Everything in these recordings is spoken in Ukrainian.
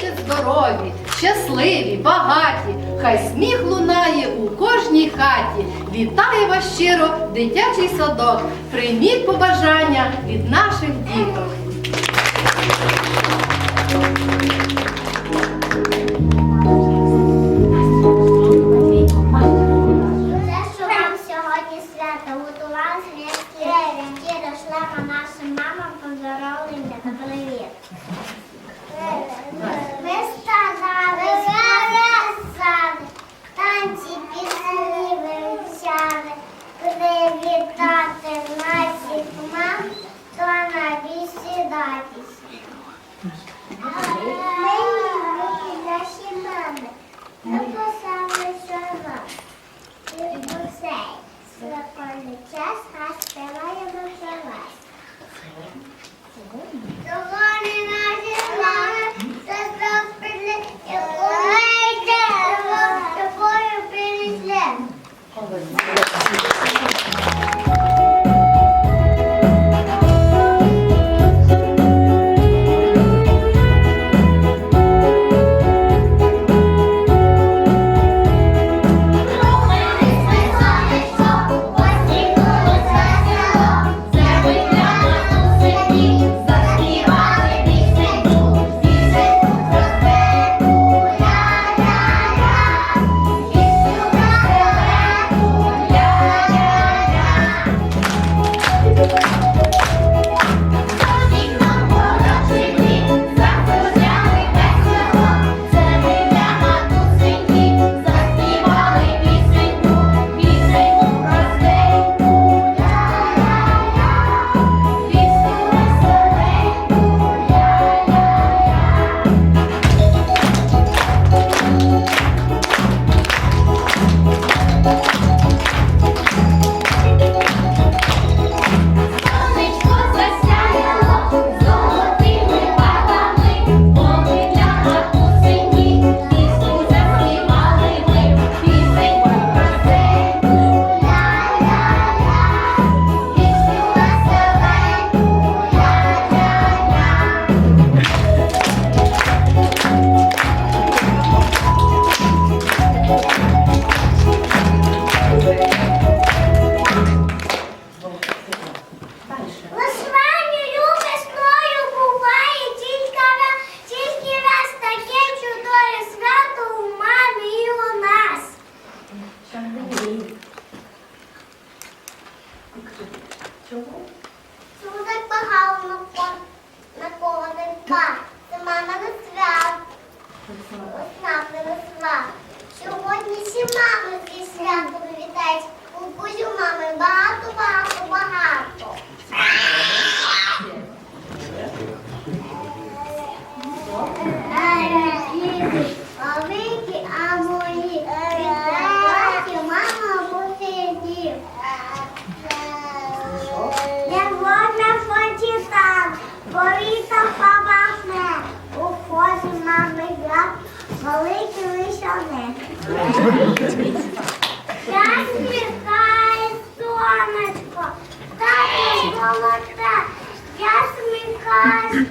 будьте здорові, щасливі, багаті, хай сміх лунає у кожній хаті. Вітає вас щиро, дитячий садок, прийміть побажання від наших діток. Законний час нас співає наша вас. Того не нами я великий лисяник. Я сміхаю сонечко, та й золоте, я сміхаю.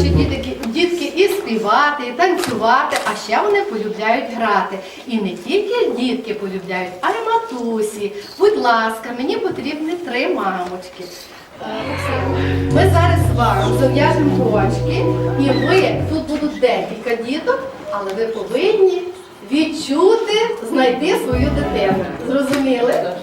Наші дітки, дітки і співати, і танцювати, а ще вони полюбляють грати. І не тільки дітки полюбляють, а й матусі. Будь ласка, мені потрібні три мамочки. Е, Ми зараз вам зав'яжемо очки, і ви тут будуть декілька діток, але ви повинні відчути, знайти свою дитину. Зрозуміли? Так,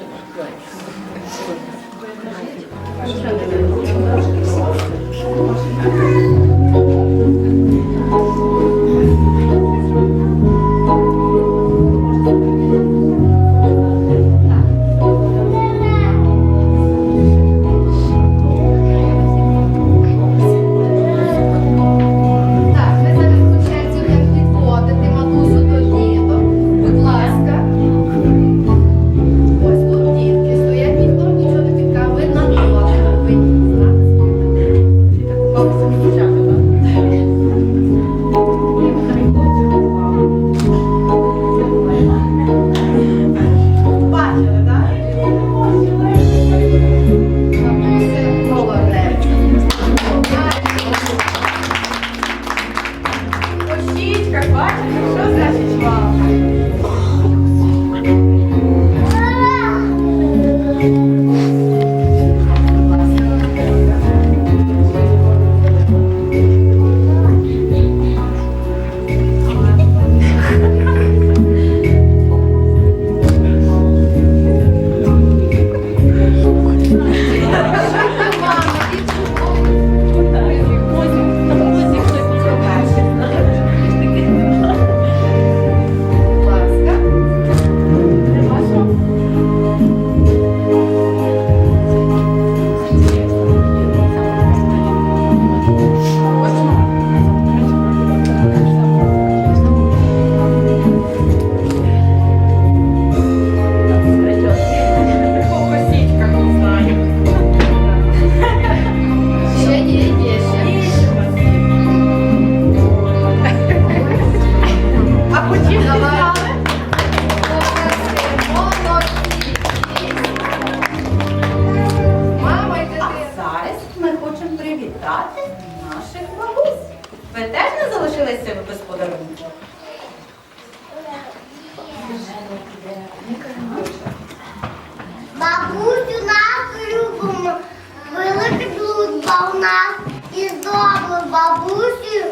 Бабусю нас любимо, велика дружба у нас і з бабусю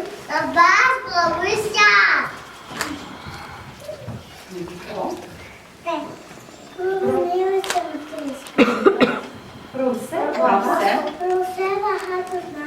на вас. Про все, багато знаємо.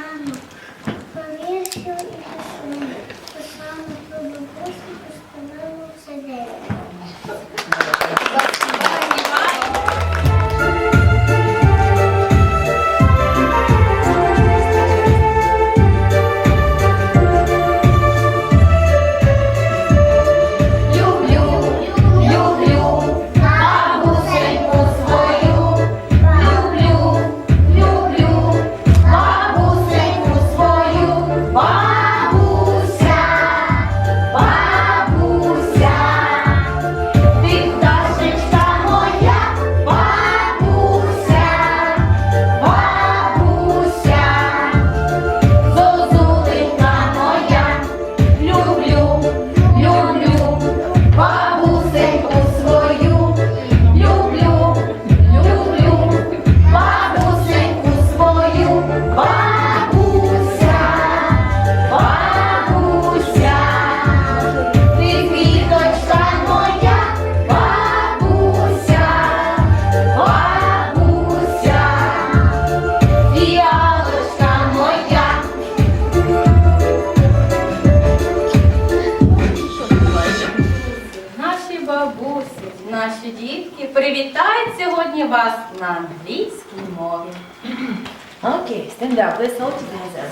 на англійській мові. Okay, stand up. Let's all together.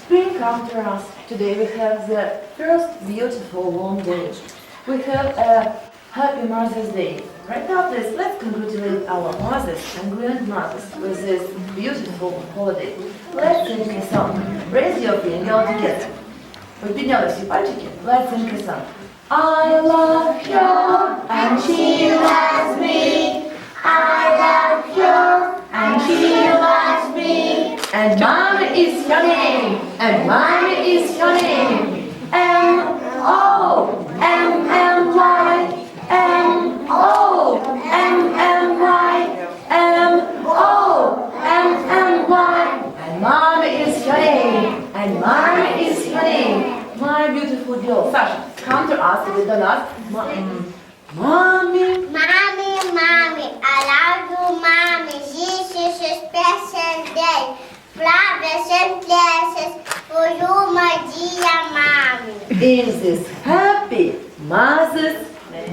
Spring come to us. Today we have the first beautiful warm day. We have a happy Mother's Day. Right now, please, let's congratulate our mothers and grandmothers with this beautiful holiday. Let's sing a song. Raise your finger all together. Ви підняли всі пальчики? Let's sing a song. I love her and she loves me. I love you, and she loves me, and mama is your name, and mama is your name. M O M M Y M O M M Y M O M M Y, and mama is your name, and mama is your name. My beautiful girl, Sasha, come to us with the last. Mommy. Mommy. Mommy мамі, I love you, мамі. This is a special day. Flowers and blessings for you, my dear mommy. In this happy Mother's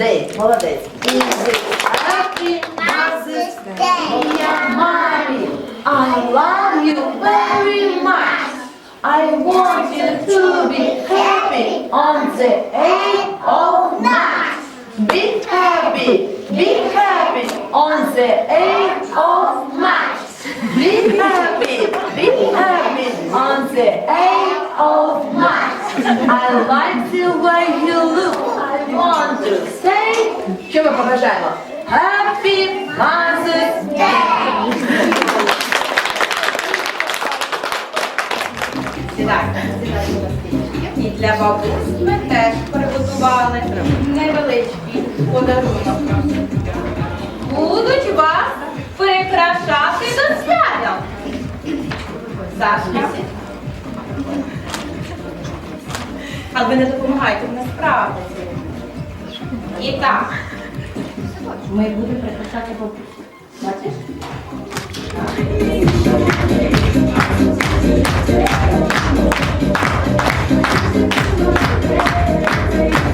Day. Молодець. In this happy Mother's Day. Dear mommy, I love you very much. I want you to be happy on the 8th of March. Be happy, Be happy on the 8th of March. Be happy, be happy on the 8th of March. I like the way you look. I want to say, що ми побажаємо? Happy Mother's Day! Сідайте на. І для бабусь ми теж приготували невеличкий подарунок. Будуть вас прикрашати до свята. Сашка. А ви не допомагайте, не справитеся. І так. Ми будемо прикрашати бабусю. Бачиш? Ви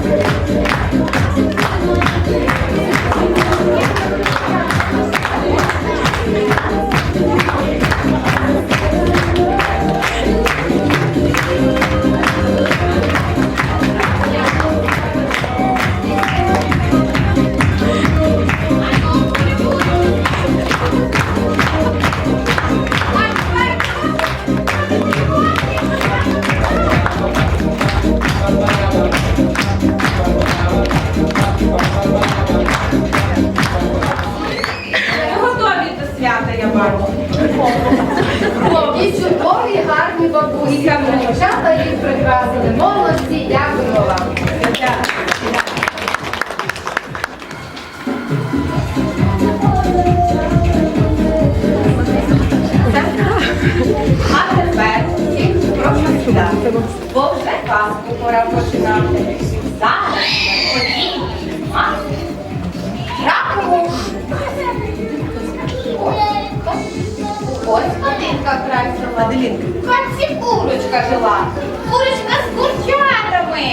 Аделінка хаті курочка жила. Курочка з курчатами.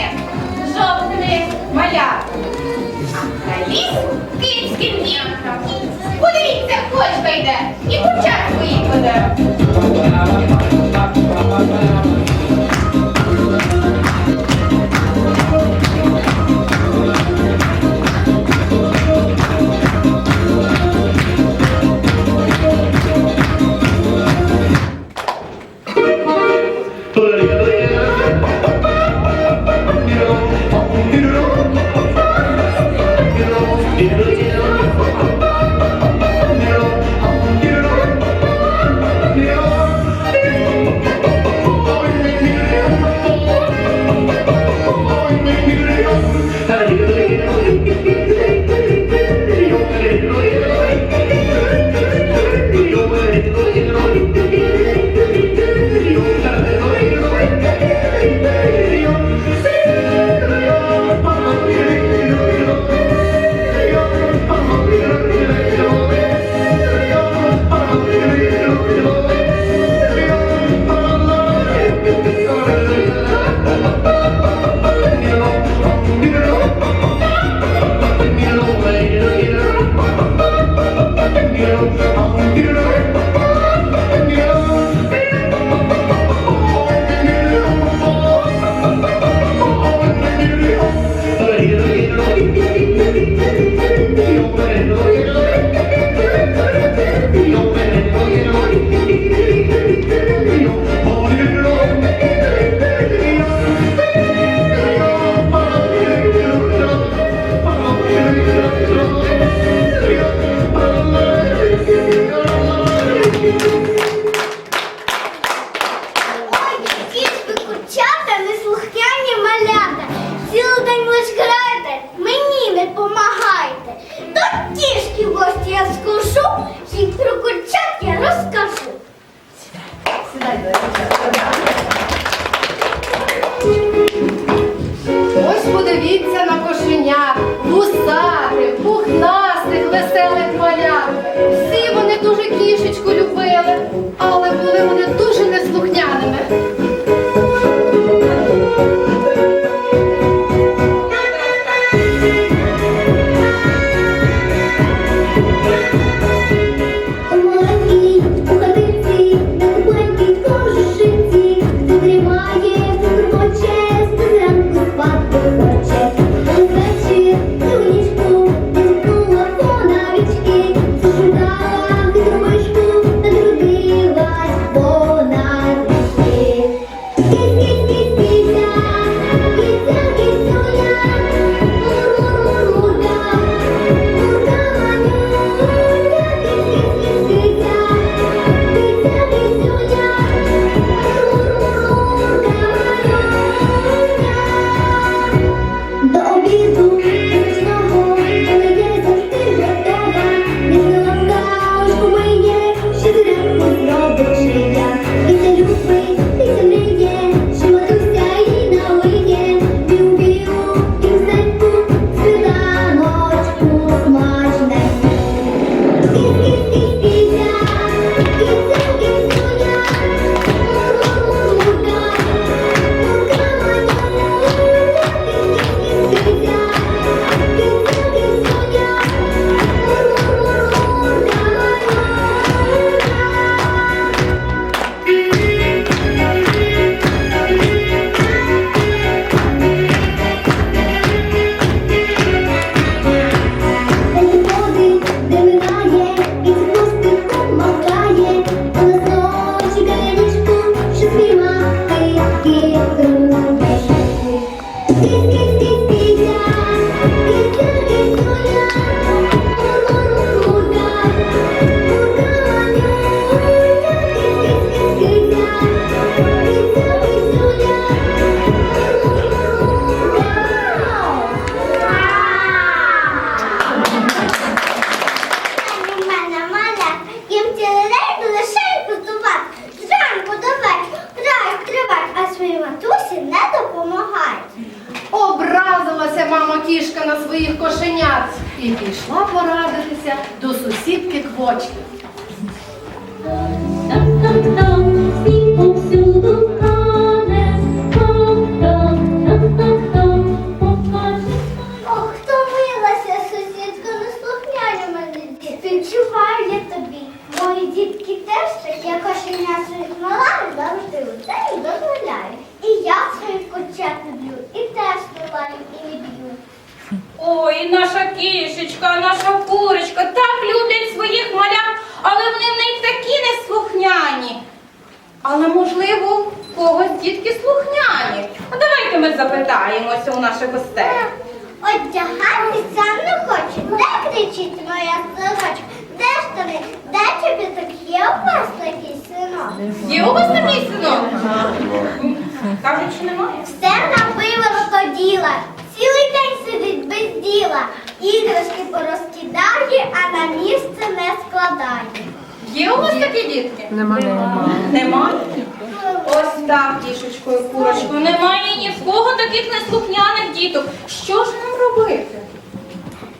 Жовтими малятами. На ліс київським діткам. Подивіться, кочка йде і курчат своїх веде. Saya.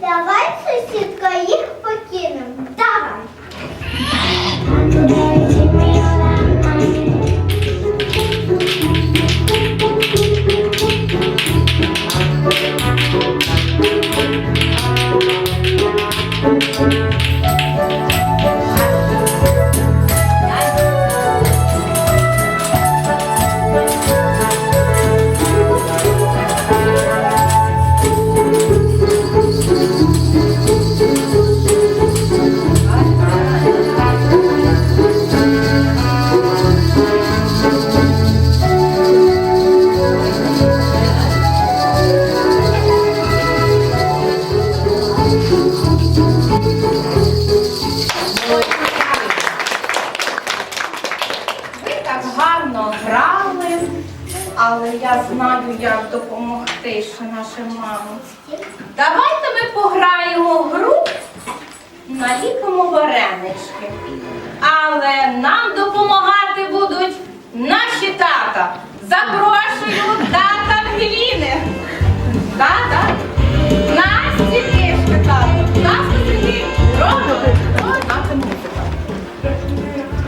Давай, сусідка, гарно грали, але я знаю, як допомогти ще нашим мамам. Давайте ми пограємо в гру, наліпимо варенички. Але нам допомагати будуть дівчата, запрошую тата Ангеліни. Тата? Насті. Настя. Робимо. Тата музика.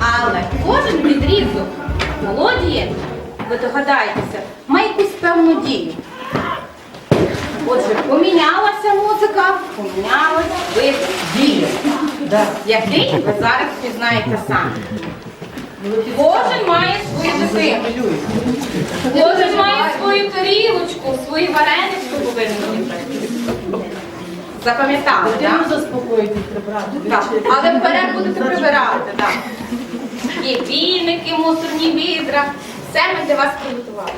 Але кожен відрізок мелодії, ви догадаєтеся, має якусь певну дію. Отже, помінялася музика, помінялася вид дії. Який ви зараз пізнаєте самі. Кожен має свою дитину. Кожен має свою тарілочку, свою вареничку повинен бути. Запам'ятали, так? заспокоїти, прибрати. Але вперед будете прибирати, так. Є віники, мусорні відра. Все ми для вас приготували.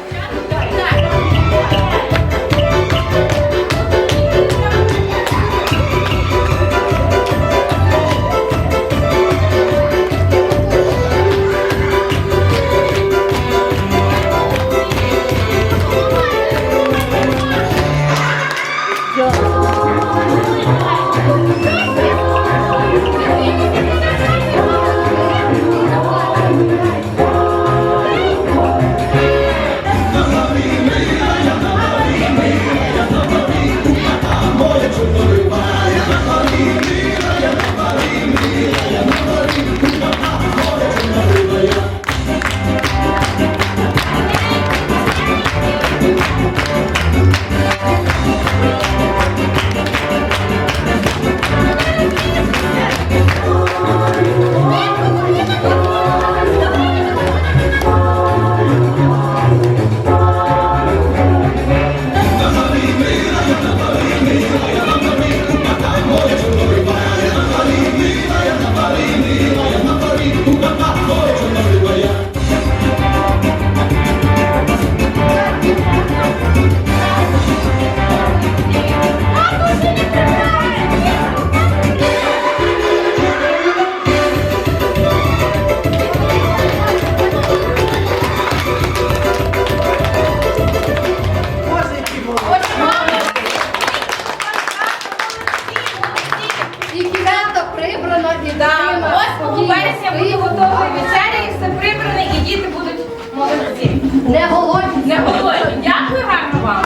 І Да, дитина 8 буде готова вечеря і все прибране, і діти будуть молодці. Не голодні. Не голодні. Дякую гарно вам.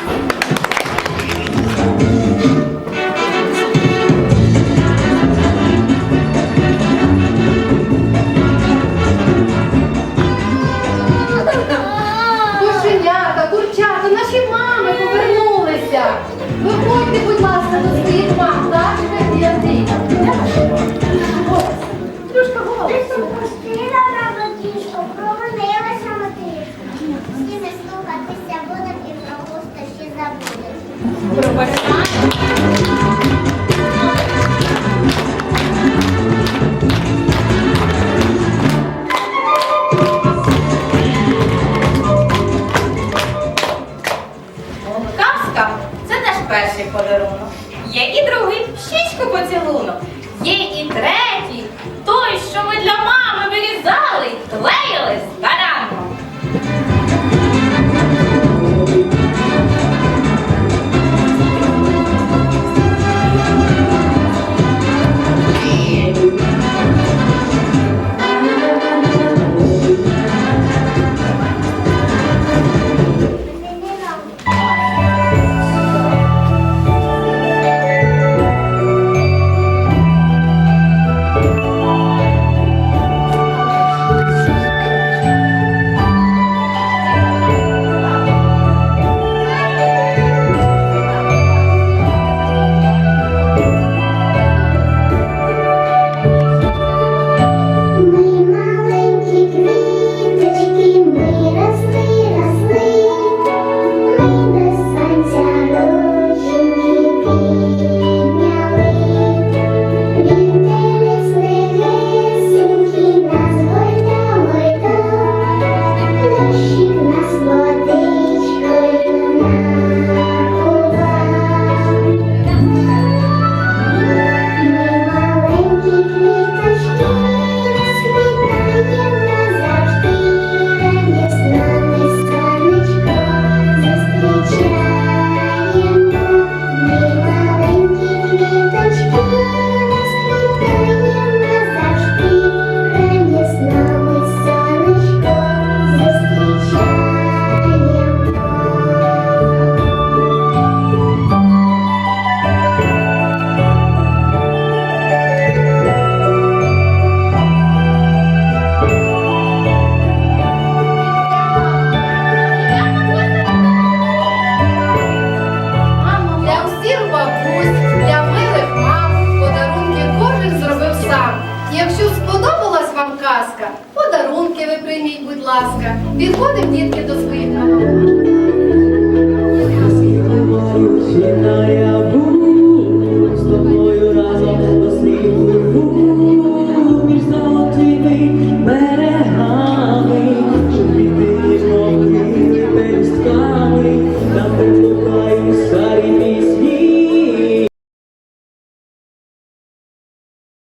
Кошенята, курчата, наші мами повернулися. Виходьте, будь ласка, до своїх мам, так? І Андрій. Дружка голосу. Пустила на водичку, провалилася мотичку. Всі не слухатися будем і про пустощі забудем. Про бажання. Казка це теж перший подарунок. Є і другий щічку поцілунок. Є і третій, той, що ми для мами вирізали, клеїли старанно.